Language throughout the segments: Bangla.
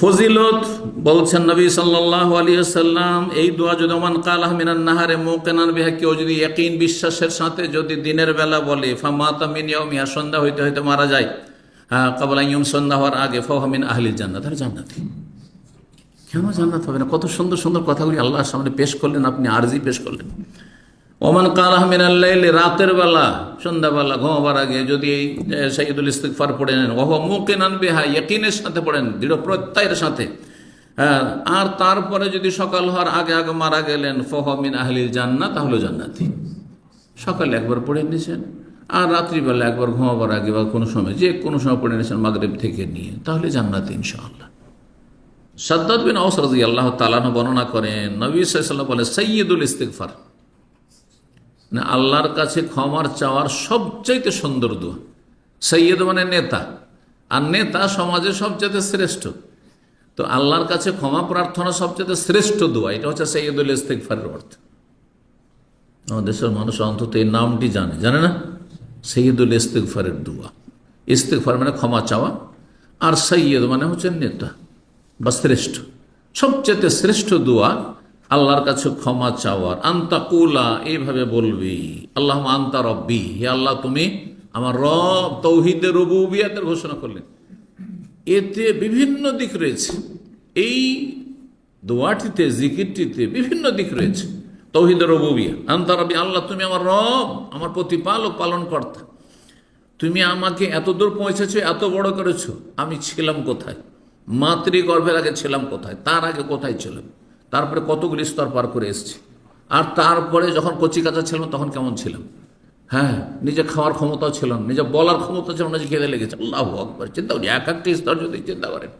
ফজিলত বলছেন নবী সাল্লাহ আলিয়াল্লাম এই দোয়া যদি মান কালাহ মিনান নাহারে মোকেনান বিহা, কেউ যদি একইন বিশ্বাসের সাথে যদি দিনের বেলা বলে ফামাতা মিনিয়াও মিয়া সন্ধ্যা হইতে হইতে মারা যায় হ্যাঁ কাবলা ইয়ম সন্ধ্যা হওয়ার আগে ফহমিন আহলিল জান্নাত, আর জান্নাতি কেন জান্নাত হবে না? কত সুন্দর সুন্দর কথাগুলি আল্লাহর সামনে পেশ করলেন, আপনি আরজি পেশ করলেন। ওমান কালাহ মিনাল্লাইল রাতের বেলা, সন্ধ্যাবেলা ঘুমাবার আগে যদি এই সাইদুল ইস্তিকফার পড়ে নেন ওহ মুখে নানবে হা ইয়কিনের সাথে পড়েন, দৃঢ় প্রত্যয়ের সাথে। হ্যাঁ আর তারপরে যদি সকাল হওয়ার আগে আগে মারা গেলেন ফহমিন আহলিল জান্নাত তাহলে জান্নাতি। সকালে একবার পড়ে নিয়েছেন আর রাত্রিবেলা একবার ঘুমাবার আগে বা কোনো সময়, যে কোনো সময় পড়ে নিয়েছেন মাগরেব থেকে নিয়ে, তাহলে জান্নাতি ইনশাআল্লাহ। সাদ্দাদ বিন আউস রাজি আল্লাহ তালানো বর্ণনা করেন, নবী সাল্লাম বলে সৈয়দুল ইস্তিকফার না, আল্লাহর কাছে ক্ষমার চাওয়ার সবচাইতে সুন্দর দোয়া। সৈয়দ মানে নেতা। আর নেতা সমাজে সবচাইতে শ্রেষ্ঠ। তো আল্লাহর কাছে ক্ষমা প্রার্থনা সবচেয়ে শ্রেষ্ঠ দোয়া, এটা হচ্ছে সৈয়দুল ইস্তেকফারের অর্থ। আমাদের দেশের মানুষ অন্তত এই নামটি জানে। জানে না? সৈয়দুল ইস্তেকফারের দোয়া। ইস্তেকফার মানে ক্ষমা চাওয়া, আর সৈয়দ মানে হচ্ছে নেতা, বা শ্রেষ্ঠ। সবচেয়ে শ্রেষ্ঠ দোয়া আল্লাহর কাছে ক্ষমা চাওয়ার। আন্তাকুলা, এইভাবে বলবি, আল্লাহ আন্তা রব্বি হে আল্লাহ, তুমি আমার রব, তৌহিদের রবুবিয়াতের ঘোষণা করলেন এতে বিভিন্ন দিক রয়েছে। এই দোয়াটিতে, জিকিরটিতে বিভিন্ন দিক রয়েছে। তৌহিদের রবুবিয়া। আন্তা রব্বি, আল্লাহ, তুমি আমার রব, আমার প্রতিপালক পালন কর্তা তুমি আমাকে এত দূর পৌঁছেছো, এত বড় করেছ, আমি ছিলাম কোথায়? মাতৃগর্ভের আগে ছিলাম কোথায়? তার আগে কোথায় ছিলাম? তারপরে কতগুলি স্তর পার করে এসেছি। আর তারপরে যখন কচি কাঁচা ছিলাম তখন কেমন ছিলাম? হ্যাঁ নিজে খাওয়ার ক্ষমতাও ছিল না নিজে বলার ক্ষমতা ছিল না যে খেতে লেগেছে। আল্লাহ আকবর, চিন্তা করি এক একটি স্তর যদি চিন্তা করেন,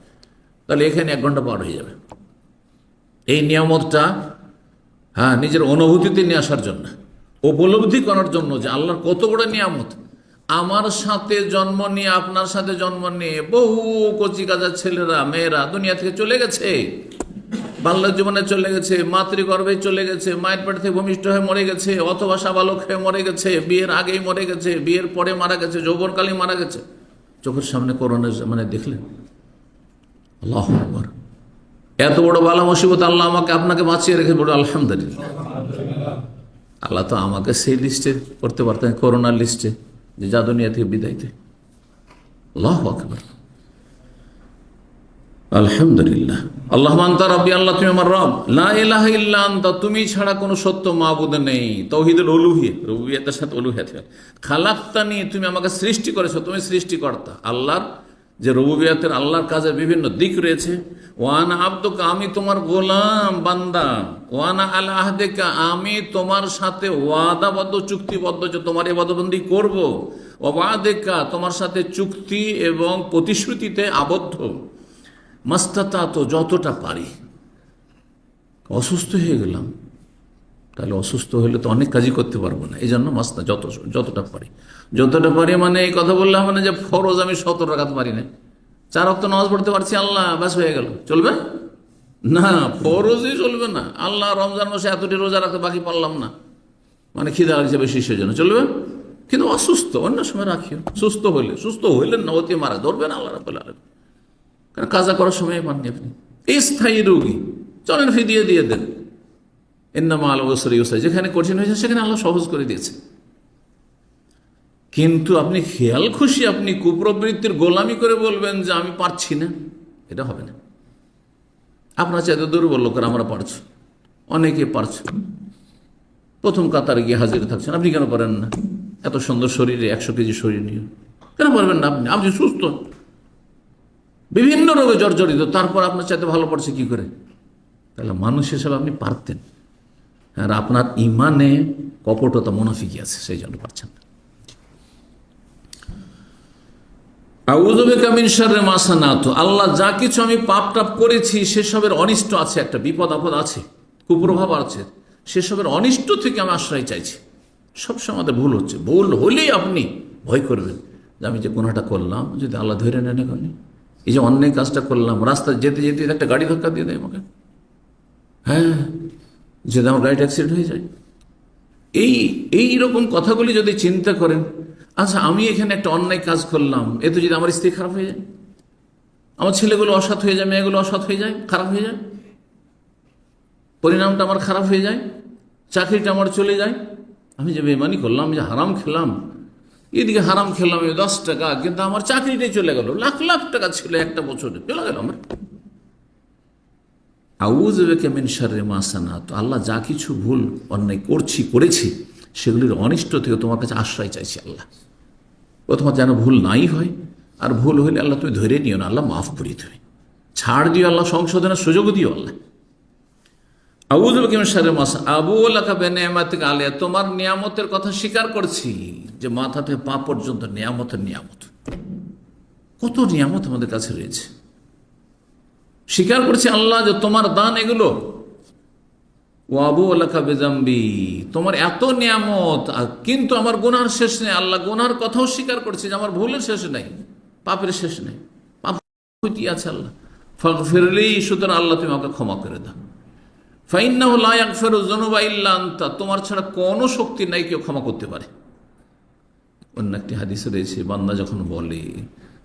তাহলে এখানে এক ঘণ্টা পার হয়ে যাবে। এই নিয়ামতটা হ্যাঁ নিজের অনুভূতিতে নিয়ে আসার জন্য, উপলব্ধি করার জন্য যে আল্লাহর কত বড় নিয়ামত। আমার সাথে জন্ম নিয়ে, আপনার সাথে জন্ম নিয়ে বহু কচি কাজা ছেলেরা, মেয়েরা দুনিয়া থেকে চলে গেছে। বাল্য জীবনে চলে গেছে, মাতৃগর্ভে চলে গেছে, মায়ের পেট থেকে ভূমিষ্ঠ হয়ে মরে গেছে, অথবা সাবালক হয়ে মরে গেছে, বিয়ের আগেই মরে গেছে, বিয়ের পরে মারা গেছে যৌবনকালে মারা গেছে। চোখের সামনে করোনা মানে দেখলেন? এত বড় বালা মুসিবত আল্লাহ আমাকে আপনাকে বাঁচিয়ে রেখে বড় আলহামদুলিল্লাহ। আল্লাহ তো আমাকে সেই লিস্টে করতে পারতেন, করোনার লিস্টে, যে যা দুনিয়া থেকে বিদায়তে আল্লাহ আকবর। আলহামদুলিল্লাহ। আল্লাহ মান্তা রব্বি, আল্লাহ, তুমি আমার রব। লা ইলাহা ইল্লা আনতা, তুমি ছাড়া কোনো সত্য মাবুদ নেই। তৌহিদুল উলুহিয়া, রুবিয়াতের সাথে উলুহিয়াত খালাক্তানি, তুমি আমাকে সৃষ্টি করেছ, তুমি সৃষ্টিকর্তা। আল্লাহর যে রবুবিয়াতের আল্লাহর কাজের বিভিন্ন দিক রয়েছে। ওয়ানা আব্দুকা, আমি তোমার গোলাম, বান্দা। ওয়ানা আল আহদেকা, আমি তোমার সাথে ওয়াদাবদ্ধ, চুক্তিবদ্ধ যে তোমার এবাদবন্দি করব। ওয়াদেকা তোমার সাথে চুক্তি এবং প্রতিশ্রুতিতে আবদ্ধ। মাস্তাতা তো যতটা পারি। অসুস্থ হয়ে গেলাম। তাহলে অসুস্থ হলে তো অনেক কাজই করতে পারব না। এই জন্য মাস্তা যত, যতটা পারি। যতটা পারি মানে এই কথা বললাম মানে যে ফরজ আমি সতেরো রাখাতে পারি না চার অক্ত নামাজ পড়তে পারছি, আল্লাহ ব্যাস হয়ে গেল। চলবে? না, ফরজই চলবে না। আল্লাহ রমজান মাসে এতটি রোজা রাখতে বাকি পারলাম না। মানে খিদা লাগছে বেশি, সেজন্য। চলবে? কিন্তু অসুস্থ, অন্য সময় রাখিও। সুস্থ হইলে, সুস্থ হইলেন না, অতি মারা। ধরবেন আল্লাহ কারণ কাজা করার সময় পাননি আপনি। এই স্থায়ী রোগী। চলেন ফিদিয়ে দিয়ে দেন। এন্নামা আল ওসরি ওসাই যেখানে কঠিন হয়েছে সেখানে আল্লাহ সহজ করে দিয়েছে। কিন্তু আপনি খেয়াল খুশি, আপনি কুপ্রবৃত্তির গোলামি করে বলবেন যে আমি পারছি না। এটা হবে না। আপনার চাইতে দুর্বল লোকের আমরা পারছি। অনেকে পারছে। প্রথম কাতারে গিয়ে হাজির থাকছেন। আপনি কেন পারেন না? এত সুন্দর শরীরে একশো কেজি শরীর নিয়ে। কেন পারবেন না আপনি? আপনি সুস্থ। বিভিন্ন রোগে জর্জরিত, তারপর আপনার চাইতে ভালো পড়ছে কি করে? তাহলে মানুষ হিসাবে আপনি পারতেন। আর আপনার ইমানে কপটতা, মুনাফিকি আছে, সেই জন্য পারছেন না। আল্লাহ যা কিছু আমি পাপ টাপ করেছি, সেসবের অনিষ্ট আছে, একটা বিপদ আপদ আছে, কুপ্রভাব আছে, সেসবের অনিষ্ট থেকে আমি আশ্রয় চাইছি। সবসময় আমাদের ভুল হচ্ছে। ভুল হলেই আপনি ভয় করবেন যে আমি যে গুণাটা করলাম, যদি আল্লাহ ধরে নেন এখানে। এই যে অন্যায় কাজটা করলাম, রাস্তায় যেতে যেতে একটা গাড়ি ধাক্কা দিয়ে দেয় আমাকে। হ্যাঁ যদি আমার গাড়িটা অ্যাক্সিডেন্ট হয়ে যায়। এই এই রকম কথাগুলি যদি চিন্তা করেন আচ্ছা আমি এখানে একটা অন্যায় কাজ করলাম, এতে যদি আমার স্ত্রী খারাপ হয়ে যায়? আমার ছেলেগুলো অসৎ হয়ে যায়, মেয়েগুলো অসৎ হয়ে যায়, খারাপ হয়ে যায়? পরিণামটা আমার খারাপ হয়ে যায়? চাকরিটা আমার চলে যায়? আমি যে বেমানি করলাম যে হারাম খেলাম এদিকে হারাম খেলাম দশ টাকা, কিন্তু আমার চাকরিটাই চলে গেল। লাখ লাখ টাকা ছিল একটা বছরে, চলে গেল আমার। তো আল্লাহ যা কিছু ভুল অন্যায় করছি, করেছি, সেগুলির অনিষ্ট থেকে তোমার কাছে আশ্রয় চাইছি আল্লাহ। ও তোমার যেন ভুল নাই হয়, আর ভুল হইলে আল্লাহ তুমি ধরে নিও না, আল্লাহ মাফ করিয়ে দেবে। ছাড় দিও আল্লাহ, সংশোধনের সুযোগ দিও আল্লাহ। আবুজবের মাস আবু বেনেমাতিক আলিয়া তোমার নিয়ামতের কথা স্বীকার করছি যে মাথা থেকে পা পর্যন্ত নিয়ামতের নিয়ামত। কত নিয়ামত আমাদের কাছে রয়েছে। স্বীকার করছি আল্লাহ যে তোমার দান এগুলো। ও আবু আল্লাহ বেজাম্বি, তোমার এত নিয়ামত কিন্তু আমার গুনার শেষ নেই। আল্লাহ গুনার কথাও স্বীকার করছি যে আমার ভুলের শেষ নেই, পাপের শেষ নেই। পাপ আছে আল্লাহ। ফিরলি সুতরাং আল্লাহ তুমি আমাকে ক্ষমা করে দাও। ফাইন্নাহ লায়াক ফেরো জনুবা ইল্লা আনতা, তোমার ছাড়া কোনো শক্তি নাই, কেউ ক্ষমা করতে পারে। অন্য একটি হাদিসে রয়েছে, বান্দা যখন বলে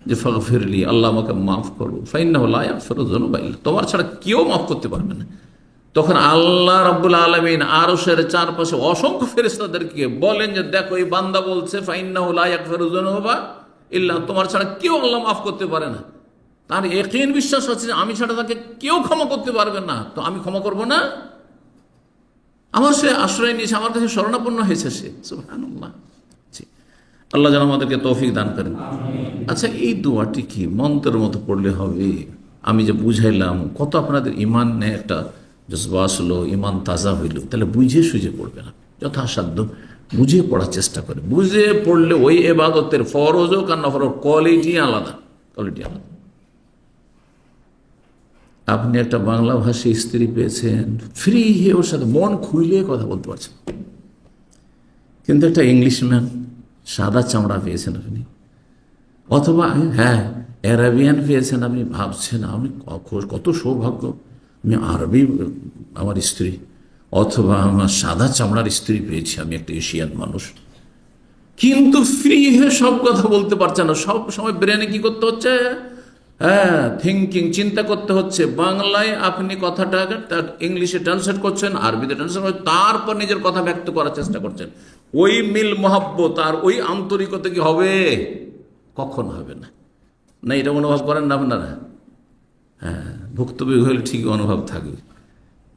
যে ফল ফিরলি আল্লাহ আমাকে মাফ করো ফাইন্নাহ লায়াক ফেরো জনুবা ইল্লা, তোমার ছাড়া কেউ মাফ করতে পারবে না। তখন আল্লাহ রাব্বুল আলমিন আরশের চারপাশে অসংখ্য ফেরেস্তাদেরকে বলেন যে, দেখো, এই বান্দা বলছে, ফাইন্নাহ লায়াক ফেরো জনুবা ইল্লা, তোমার ছাড়া কেউ আল্লাহ মাফ করতে পারে না। তার একিন বিশ্বাস আছে যে আমি ছাড়া তাকে কেউ ক্ষমা করতে পারবে না। তো আমি ক্ষমা করব না? আমার সে আশ্রয় নিয়েছে আমার কাছে শরণাপন্ন হয়েছে সে। আল্লাহ যেন আমাদেরকে তৌফিক দান করেন। আচ্ছা এই দোয়াটি কি মন্ত্রের মতো পড়লে হবে? আমি যে বুঝাইলাম কত আপনাদের ইমান নিয়ে একটা জজবা আসলো ইমান তাজা হইল তাহলে বুঝে সুঝে পড়বে না যথাসাধ্য বুঝে পড়ার চেষ্টা করে বুঝে পড়লে ওই এবাদতের ফরজ হোক আর না ফরজ কোয়ালিটি আলাদা কোয়ালিটি আলাদা। আপনি একটা বাংলা ভাষী স্ত্রী পেয়েছেন। ফ্রি হয়ে ওর সাথে মন খুইলে কথা বলতে পারছেন। কিন্তু একটা ইংলিশম্যান সাদা চামড়া পেয়েছেন আপনি। অথবা হ্যাঁ অ্যারাবিয়ান পেয়েছেন আপনি, ভাবছেন ক- কত সৌভাগ্য, আমি আরবি, আমার স্ত্রী। অথবা আমার সাদা চামড়ার স্ত্রী পেয়েছি, আমি একটা এশিয়ান মানুষ। কিন্তু ফ্রি হয়ে সব কথা বলতে পারছে না। সব সময় ব্রেনে কি করতে হচ্ছে? হ্যাঁ থিঙ্কিং চিন্তা করতে হচ্ছে। বাংলায় আপনি কথাটা তার ইংলিশে ট্রান্সলেট করছেন, আরবিতে ট্রান্সলেট করছেন, তারপর নিজের কথা ব্যক্ত করার চেষ্টা করছেন। ওই মিল মহাব্বত আর ওই আন্তরিকতা কি হবে? কখন হবে না? না, এটা অনুভব করেন না আপনারা? হ্যাঁ ভুক্তভোগী হলে ঠিকই অনুভব থাকবে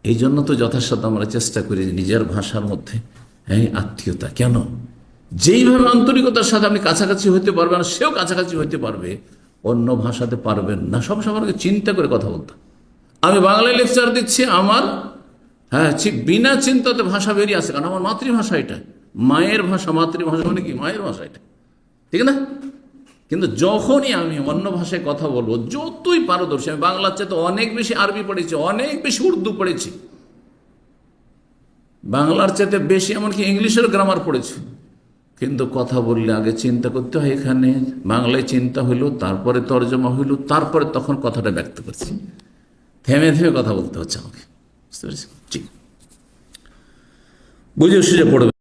এই জন্য তো যথাসাধ্য আমরা চেষ্টা করি নিজের ভাষার মধ্যে হ্যাঁ আত্মীয়তা। কেন? যেইভাবে আন্তরিকতার সাথে আপনি কাছাকাছি হতে পারবেন, সেও কাছাকাছি হতে পারবে। অন্য ভাষাতে পারবেন না। সব সময় চিন্তা করে কথা বলতে। আমি বাংলায় লেকচার দিচ্ছি, আমার হ্যাঁ বিনা চিন্তাতে ভাষা বেরিয়ে আসে। কারণ আমার মাতৃভাষা এটা। মায়ের ভাষা, মাতৃভাষা মানে কি? মায়ের ভাষা এটা। ঠিক না? কিন্তু যখনই আমি অন্য ভাষায় কথা বলব, যতই পারদর্শী, আমি বাংলার চেয়ে তো অনেক বেশি আরবি পড়েছি, অনেক বেশি উর্দু পড়েছি। বাংলার চাইতে বেশি এমনকি ইংলিশের গ্রামার পড়েছি। কিন্তু কথা বললে আগে চিন্তা করতে হয় এখানে। বাংলায় চিন্তা হইল, তারপরে তর্জমা হইল, তারপরে তখন কথাটা ব্যক্ত করছি। থেমে থেমে কথা বলতে হচ্ছে আমাকে। বুঝতে পেরেছি ঠিক বুঝে সুযোগ পড়বে।